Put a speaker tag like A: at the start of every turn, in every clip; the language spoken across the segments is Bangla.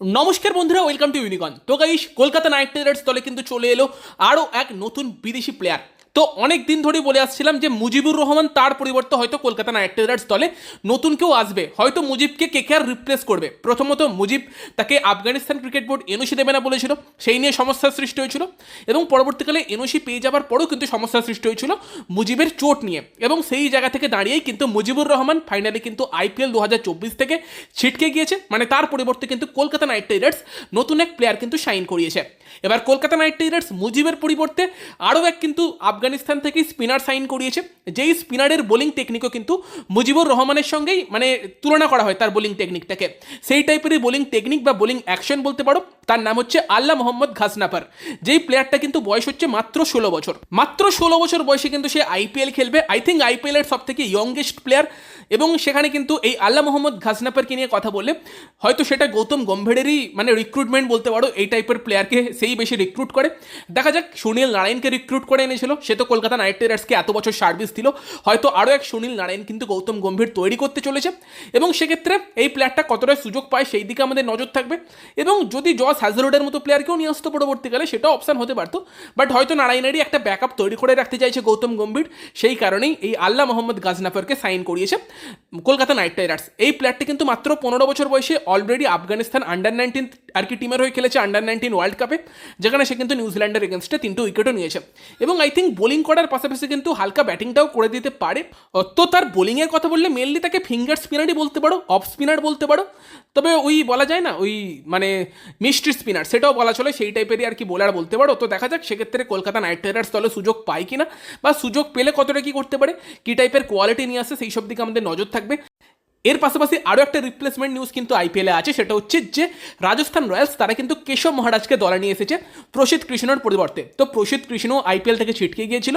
A: নমস্কার বন্ধুরা ওয়েলকাম টু ইউনিকন তো গাইস কলকাতা নাইট রাইডার্স দলে কিন্তু চলে এলো আরও এক নতুন বিদেশি প্লেয়ার তো অনেক দিন ধরেই বলে আসছিলাম যে মুজিবুর রহমান তার পরিবর্তে হয়তো কলকাতা নাইট রাইডার্স দলে নতুন কেউ আসবে। হয়তো মুজিবকে কেকেআর রিপ্লেস করবে। প্রথমত মুজিব তাকে আফগানিস্তান ক্রিকেট বোর্ড এনওসি দেবে না বলেছিল, সেই নিয়ে সমস্যার সৃষ্টি হয়েছিল এবং পরবর্তীকালে এনওসি পেয়ে যাবার পরেও কিন্তু সমস্যার সৃষ্টি হয়েছিল মুজিবের চোট নিয়ে এবং সেই জায়গা থেকে দাঁড়িয়েই কিন্তু মুজিবুর রহমান ফাইনালি কিন্তু আইপিএল দু হাজার চব্বিশ থেকে ছিটকে গিয়েছে। মানে তার পরিবর্তে কিন্তু কলকাতা নাইট রাইডার্স নতুন এক প্লেয়ার কিন্তু সাইন করিয়েছে। এবার কলকাতা নাইট রাইডার্স মুজিবের পরিবর্তে আরও এক কিন্তু আফগানিস্তান থেকে স্পিনার সাইন করিয়েছে। যেই স্পিনারের বোলিং টেকনিকও কিন্তু মুজিবুর রহমানের সঙ্গেই মানে তুলনা করা হয় তার বোলিং টেকনিকটাকে সেই টাইপেরই বোলিং টেকনিক বা বোলিং অ্যাকশন বলতে পারো, তার নাম হচ্ছে আল্লাহ মোহাম্মদ ঘাসনাপার। যেই প্লেয়ারটা কিন্তু বয়স হচ্ছে মাত্র ষোলো বছর। মাত্র ষোলো বছর বয়সে কিন্তু সে আইপিএল খেলবে। আই থিঙ্ক আইপিএলের সব থেকে ইয়ংগেস্ট প্লেয়ার এবং সেখানে কিন্তু এই আল্লাহ মোহাম্মদ ঘাসনাপারকে নিয়ে কথা বললে, হয়তো সেটা গৌতম গম্ভীরেরই মানে রিক্রুটমেন্ট বলতে পারো, এই টাইপের প্লেয়ারকে সেই বেশি রিক্রুট করে। দেখা যাক, সুনীল নারায়ণকে রিক্রুট করে এনেছিল। সে তো কলকাতা নাইট রাইডার্সকে এত বছর সার্ভিস দিল। হয়তো আরও এক সুনীল নারায়ণ কিন্তু গৌতম গম্ভীর তৈরি করতে চলেছে। এবং সেক্ষেত্রে এই প্লেয়ারটা কতটা সুযোগ পায় সেই দিকে আমাদের নজর থাকবে। এবং যদি জস হ্যাজলুডের মতো প্লেয়ারকেও নিয়ে আসতো পরবর্তীকালে সেটা অপশান হতে পারতো। বাট হয়তো নারায়ণেরই একটা ব্যাকআপ তৈরি করে রাখতে চাইছে গৌতম গম্ভীর। সেই কারণেই এই আল্লাহ মোহাম্মদ গাজনাফারকে সাইন করিয়েছে। Kolkata Knight Riders. এই প্লেয়ারটি কিন্তু মাত্র পনেরো বছর বয়সে অলরেডি আফগানিস্তান আন্ডার নাইনটিন আর কি টিমের হয়ে খেলেছে আন্ডার নাইনটিন ওয়ার্ল্ড কাপে যেখানে সে কিন্তু নিউজিল্যান্ডের এগেনস্টে তিনটে উইকেটও নিয়েছে। এবং আই থিঙ্ক বোলিং করার পাশাপাশি কিন্তু হালকা ব্যাটিংটাও করে দিতে পারে। তো তার বোলিংয়ের কথা বললে মেনলি তাকে ফিঙ্গার স্পিনারই বলতে পারো অফ স্পিনার বলতে পারো। তবে ওই বলা যায় না, ওই মানে মিস্ট্রি স্পিনার সেটাও বলা চলে, সেই টাইপেরই আর কি বোলার বলতে পারো। তো দেখা যাক সেক্ষেত্রে কলকাতা নাইট রাইডার্স দলে সুযোগ পায় কিনা, বা সুযোগ পেলে কতটা কি করতে পারে, কী টাইপের কোয়ালিটি নিয়ে আসে, সেই সব দিকে আমাদের নজর থাকবে। এর পাশাপাশি আরও একটা রিপ্লেসমেন্ট নিউজ কিন্তু আইপিএলে আছে, সেটা হচ্ছে যে রাজস্থান রয়্যালস তারা কিন্তু কেশব মহারাজকে দলে নিয়ে এসেছে প্রসিদ্ধ কৃষ্ণর পরিবর্তে। তো প্রসিদ্ধ কৃষ্ণ আইপিএল থেকে ছিটকে গিয়েছিল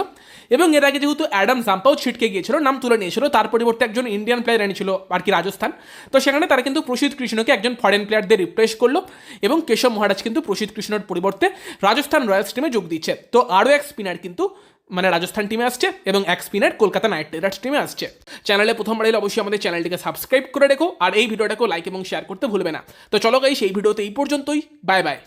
A: এবং এর আগে যেহেতু অ্যাডাম জাম্পাও ছিটকে গিয়েছিল, নাম তুলে নিয়েছিল, তার পরিবর্তে একজন ইন্ডিয়ান প্লেয়ার এনেছিল আর কি রাজস্থান। তো সেখানে তারা কিন্তু প্রসিদ্ধ কৃষ্ণকে একজন ফরেন প্লেয়ারদের রিপ্লেস করল এবং কেশব মহারাজ কিন্তু প্রসিদ্ধ কৃষ্ণর পরিবর্তে রাজস্থান রয়্যালস টিমে যোগ দিচ্ছে। তো আরও এক স্পিনার কিন্তু মানে রাজস্থান টিমে আসছে এবং এক স্পিনার কলকাতা নাইট রাইডার্স টিমে আসছে। চ্যানেলে প্রথমবার এলে অবশ্যই আমাদের চ্যানেলটিকে সাবস্ক্রাইব করে রেখো আর এই ভিডিওটাকেও লাইক এবং শেয়ার করতে ভুলবে না। তো চলো গাই সেই ভিডিওতে এই পর্যন্তই। Bye bye